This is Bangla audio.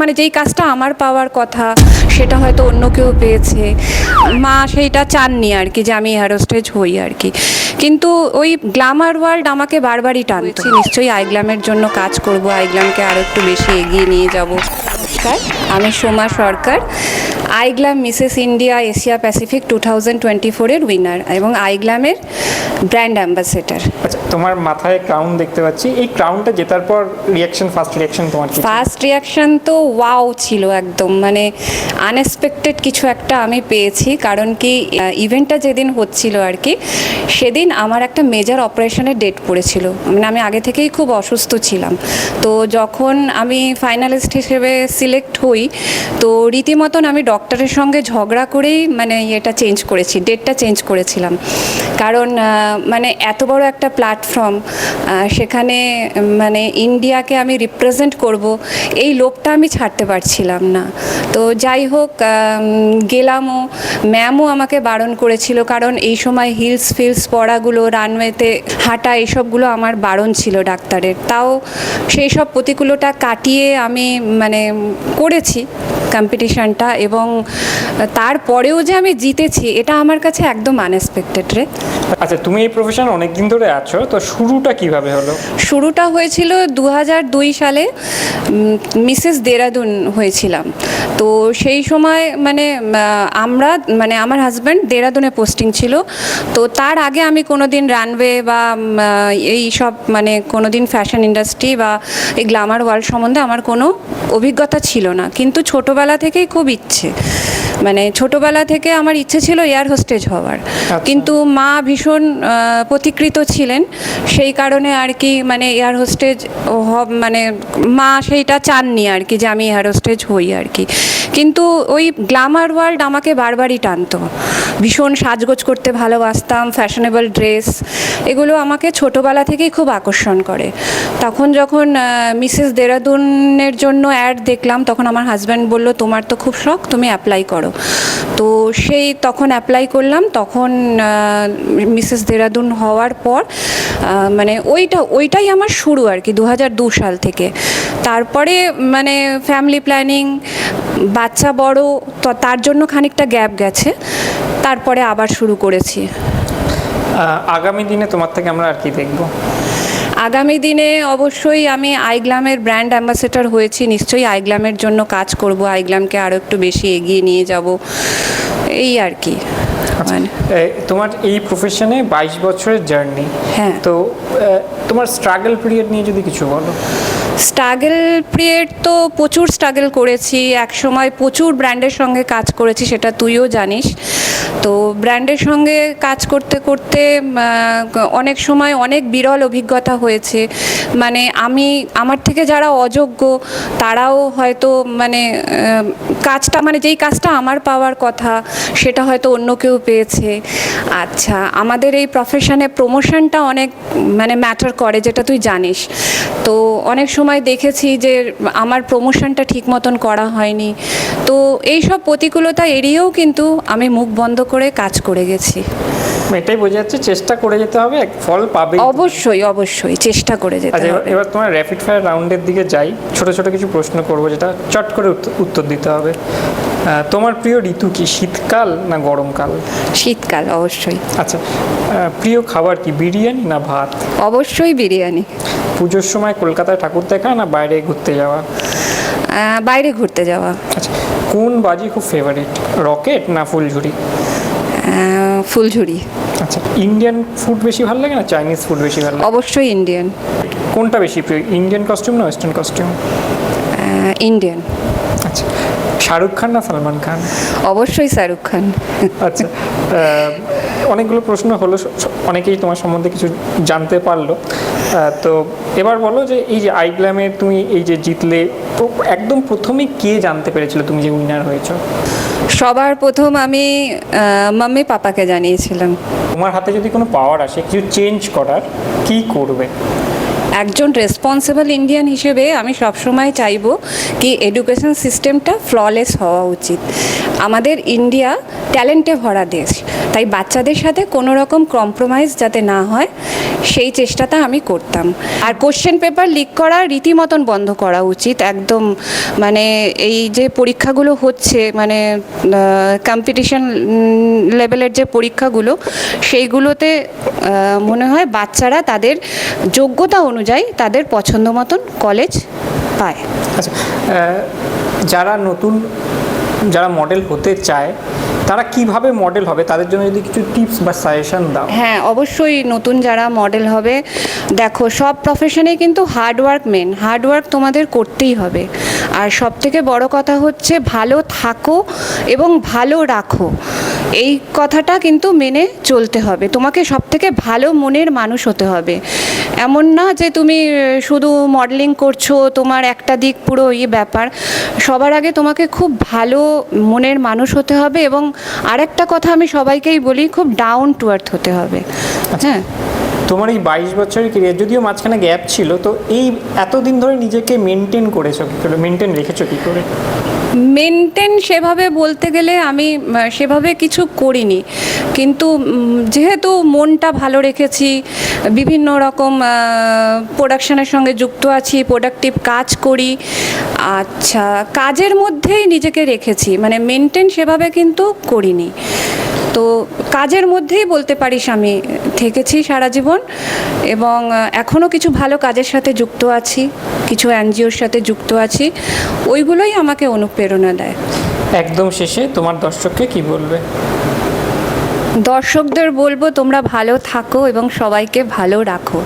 মানে যেই কাজটা আমার পাওয়ার কথা সেটা হয়তো অন্য কেউ পেয়েছে। মা সেইটা চাননি আর কি যে আমি হ্যারোস্টেজ হই আর কি। কিন্তু ওই গ্ল্যামার ওয়ার্ল্ড আমাকে বারবারই টানছে নিশ্চয়ই আইগ্লামের জন্য কাজ করব আইগ্লামকে আরও একটু বেশি এগিয়ে নিয়ে যাব। নমস্কার। আমি Soma Sarkar iGlam Mrs India Asia Pacific two thousand twenty ফোরের উইনার এবং আইগ্লামের ব্র্যান্ড অ্যাম্বাসেডার তোমার মাথায় ক্রাউন দেখতে পাচ্ছি। এই ক্রাউনটা জেতার পর রিয়াকশন ফার্স্ট রিয়াকশন তোমার কি ফার্স্ট রিয়াকশন তো ওয়াও ছিল একদম। মানে আনএক্সপেক্টেড কিছু একটা আমি পেয়েছি। কারণ কি ইভেন্টটা যেদিন হচ্ছিল আর কি, সেদিন আমার একটা মেজর অপারেশনের ডেট পড়েছিল। মানে আমি আগে থেকেই খুব অসুস্থ ছিলাম। তো যখন আমি ফাইনালিস্ট হিসেবে সিলেক্ট হই, তো রীতিমতন আমি ডক্টরের সঙ্গে ঝগড়া করেই মানে এটা চেঞ্জ করেছি ডেটটা চেঞ্জ করেছিলাম। কারণ মানে এত বড় একটা প্ল্যাটফর্ম সেখানে মানে ইন্ডিয়াকে আমি রিপ্রেজেন্ট করব, এই লোভটা আমি ছাড়তে পারছিলাম না। তো যাই হোক গেলামও ম্যামও আমাকে বারণ করেছিল, কারণ এই সময় হিলস ফিলস পড়াগুলো রানওয়েতে হাঁটা এইসবগুলো আমার বারণ ছিল ডাক্তারের। তাও সেই সব প্রতিকূলতা কাটিয়ে আমি মানে করেছি কম্পিটিশানটা এবং তারপরেও যে আমি জিতেছি, এটা আমার কাছে একদম আনএক্সপেক্টেড রে। আচ্ছা তুমি এই প্রফেশন অনেক দিন ধরে আছো তো শুরুটা কীভাবে হলো? শুরুটা হয়েছিল দু দুই সালে মিসেস দেরাদুন হয়েছিলাম। তো সেই সময় মানে আমরা মানে আমার হাজব্যান্ড দেরাদুনে পোস্টিং ছিল। তো তার আগে আমি কোনো দিন রানওয়ে বা এই সব মানে কোনো দিন ফ্যাশন ইন্ডাস্ট্রি বা এই গ্ল্যামার ওয়ার্ল্ড সম্বন্ধে আমার কোনো অভিজ্ঞতা ছিল না। কিন্তু ছোটোবেলা থেকেই খুব ইচ্ছে। মানে ছোটোবেলা থেকে আমার ইচ্ছে ছিল এয়ার হোস্টেজ হওয়ার। কিন্তু মা ভীষণ প্রতিকৃত ছিলেন। সেই কারণে আর কি মানে এয়ার হোস্টেজ মানে মা সেইটা চাননি আর কি যে আমি এয়ার হোস্টেজ হই আর কি। কিন্তু ওই গ্ল্যামার ওয়ার্ল্ড আমাকে বারবারই টানতো। ভীষণ সাজগোজ করতে ভালোবাসতাম ফ্যাশনেবল ড্রেস এগুলো আমাকে ছোটোবেলা থেকেই খুব আকর্ষণ করে। তখন যখন মিসেস দেরাদুনের জন্য অ্যাড দেখলাম, তখন আমার হাজব্যান্ড বলল, তোমার তো খুব শখ, তুমি অ্যাপ্লাই করো। তো সেই তখন অ্যাপ্লাই করলাম, তখন মিসেস দেরাদুন হওয়ার পর মানে ওইটা, ওইটাই আমার শুরু আর কি দু সাল থেকে। তারপরে মানে ফ্যামিলি প্ল্যানিং বাচ্চা বড়, তো তার জন্য খানিকটা গ্যাপ গেছে, তারপরে আবার শুরু করেছি। আগামী দিনে তোমার থেকে আমরা আর কি দেখব? আগামী দিনে অবশ্যই আমি আইগ্লামের ব্র্যান্ড অ্যাম্বাসেডর হয়েছি নিশ্চয়ই আইগ্লামের জন্য কাজ করব আইগ্লামকে আরও একটু বেশি এগিয়ে নিয়ে যাব এই আর কি। মানে তোমার এই প্রফেশনে বাইশ বছরের জার্নি হ্যাঁ। তো তোমার স্ট্রাগল পিরিয়ড নিয়ে যদি কিছু বলো। স্ট্রাগল পিরিয়ড তো প্রচুর স্ট্রাগল করেছি এক সময় প্রচুর ব্র্যান্ডের সঙ্গে কাজ করেছি সেটা তুইও জানিস। তো ব্র্যান্ডের সঙ্গে কাজ করতে করতে অনেক সময় অনেক বিরল অভিজ্ঞতা হয়েছে। মানে আমি, আমার থেকে যারা অযোগ্য, তারাও হয়তো মানে কাজটা মানে যেই কাজটা আমার পাওয়ার কথা, সেটা হয়তো অন্য কেউ পেয়েছে। আচ্ছা আমাদের এই প্রফেশনে প্রমোশনটা অনেক মানে ম্যাটার করে, যেটা তুই জানিস। তো অনেক সময় দেখেছি যে আমার প্রমোশনটা ঠিক মতন করা হয়নি। তো এই সব প্রতিকূলতা এড়িয়েও কিন্তু আমি মুখ বন্ধ করে কাজ করে গেছি। এটাই বোঝা যাচ্ছে চেষ্টা করে যেতে হবে ফল পাবে। অবশ্যই অবশ্যই চেষ্টা করে যেতে আচ্ছা এবার- হবে। এবার তোমার র্যাপিড ফায়ার রাউন্ডের দিকে যাই। ছোট ছোট কিছু প্রশ্ন করব যেটা চট করে উত্ত- উত্তর দিতে হবে। তোমার প্রিয় ঋতু কি শীতকাল না গরমকাল? শীতকাল অবশ্যই। আচ্ছা প্রিয় খাবার কি বিরিয়ানি না ভাত? অবশ্যই বিরিয়ানি। পুজোর সময় কলকাতায় ঠাকুর দেখা না বাইরে ঘুরতে যাওয়া? বাইরে ঘুরতে যাওয়া। আচ্ছা কোন বাজি খুব ফেভারিট রকেট না ফুলঝুরি? ফুলঝুরি। আচ্ছা ইন্ডিয়ান ফুড বেশি ভালো লাগে না চাইনিজ ফুড বেশি ভালো লাগে? অবশ্যই ইন্ডিয়ান কোনটা বেশি প্রিয় ইন্ডিয়ান কস্টিউম না ওয়েস্টার্ন কস্টিউম ইন্ডিয়ান আচ্ছা শাহরুখ খান না সালমান খান? অবশ্যই শাহরুখ খান। আচ্ছা অনেকগুলো প্রশ্ন হলো অনেকেই তোমার সম্বন্ধে কিছু জানতে পারল। তো এবার বলো যে এই যে আইগ্ল্যামে তুমি এই যে জিতলে তো একদম প্রথমে কে জানতে পেরেছিল তুমি যে উইনার হয়েছো? সবার প্রথম আমি মাম্মি পাপাকে জানিয়েছিলাম। তোমার হাতে যদি কোনো পাওয়ার আসে কিছু চেঞ্জ করার কি করবে? একজন রেসপন্সিবল ইন্ডিয়ান হিসেবে আমি সবসময় চাইব কি এডুকেশন সিস্টেমটা ফ্ললেস হওয়া উচিত। আমাদের ইন্ডিয়া ট্যালেন্টে ভরা দেশ। তাই বাচ্চাদের সাথে কোনো রকম কম্প্রোমাইজ যাতে না হয়, সেই চেষ্টাটা আমি করতাম। আর কোশ্চেন পেপার লিক করা রীতিমতন বন্ধ করা উচিত। একদম মানে এই যে পরীক্ষাগুলো হচ্ছে মানে কম্পিটিশন লেভেলের যে পরীক্ষাগুলো, সেইগুলোতে মনে হয় বাচ্চারা তাদের যোগ্যতা অনুযায়ী তাদের পছন্দ মতন কলেজ পায়। আচ্ছা যারা নতুন যারা মডেল হতে চায়, তারা কীভাবে মডেল হবে? তাদের জন্য যদি কিছু টিপস বা সাজেশন দাও। হ্যাঁ অবশ্যই নতুন যারা মডেল হবে, দেখো সব প্রফেশনে কিন্তু হার্ডওয়ার্ক মেন হার্ডওয়ার্ক তোমাদের করতেই হবে। আর সব থেকে বড় কথা হচ্ছে ভালো থাকো এবং ভালো রাখো। এই কথাটা কিন্তু মেনে চলতে হবে। তোমাকে সব থেকে ভালো মনের মানুষ হতে হবে। এমন না যে তুমি শুধু মডেলিং করছ, তোমার একটা দিক পুরো ইয়ে ব্যাপার। সবার আগে তোমাকে খুব ভালো মনের মানুষ হতে হবে এবং আরেকটা কথা আমি সবাইকেই বলি, খুব ডাউন টু আর্থ হতে হবে। হ্যাঁ? তোমার এই বাইশ বছরের কেরিয়ার যদিও মাঝখানে গ্যাপ ছিল, তো এই এতদিন ধরে নিজেকে মেনটেন করেছ কী করে? মেনটেন রেখেছো কী করে? মেনটেন সেভাবে বলতে গেলে আমি সেভাবে কিছু করিনি। কিন্তু যেহেতু মনটা ভালো রেখেছি, বিভিন্ন রকম প্রোডাকশনের সঙ্গে যুক্ত আছি প্রোডাক্টিভ কাজ করি আচ্ছা কাজের মধ্যেই নিজেকে রেখেছি। মানে মেনটেন সেভাবে কিন্তু করিনি। তো কাজের মধ্যেই বলতে পারিস আমি থেকেছি সারা জীবন এবং এখনও কিছু ভালো কাজের সাথে যুক্ত আছি কিছু এনজিওর সাথে যুক্ত আছি ওইগুলোই আমাকে অনুপ্রেরণা দেয়। একদম শেষে তোমার দর্শককে কি বলবে? দর্শকদের বলব তোমরা ভালো থাকো এবং সবাইকে ভালো রাখো।